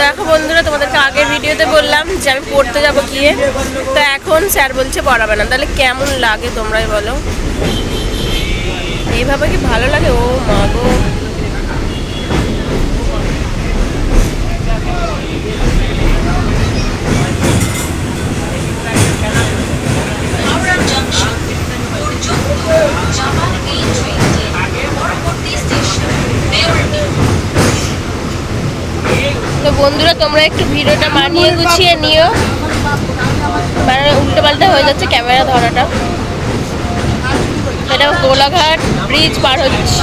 দেখো বন্ধুরা, তোমাদেরকে আগের ভিডিওতে বললাম যে আমি পড়তে যাব গিয়ে। তো এখন স্যার বলছে পড়াবে না। তাহলে কেমন লাগে তোমরাই বলো? এইভাবে কি ভালো লাগে? ও মা গো। বন্ধুরা, তোমরা একটু ভিডিওটা মানিয়ে গুছিয়ে নিও। মানে উল্টো পাল্টা হয়ে যাচ্ছে ক্যামেরা ধরাটা। এটা গোলাঘাট ব্রিজ পার হচ্ছে।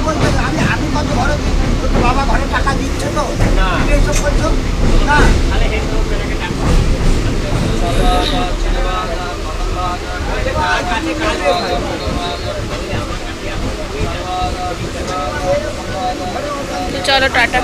ওই কথা আমি আমি কত ঘরে তোর বাবা ঘরে টাকা দিচ্ছে তো। তুমি এইসব করছ না। চলো টাটা।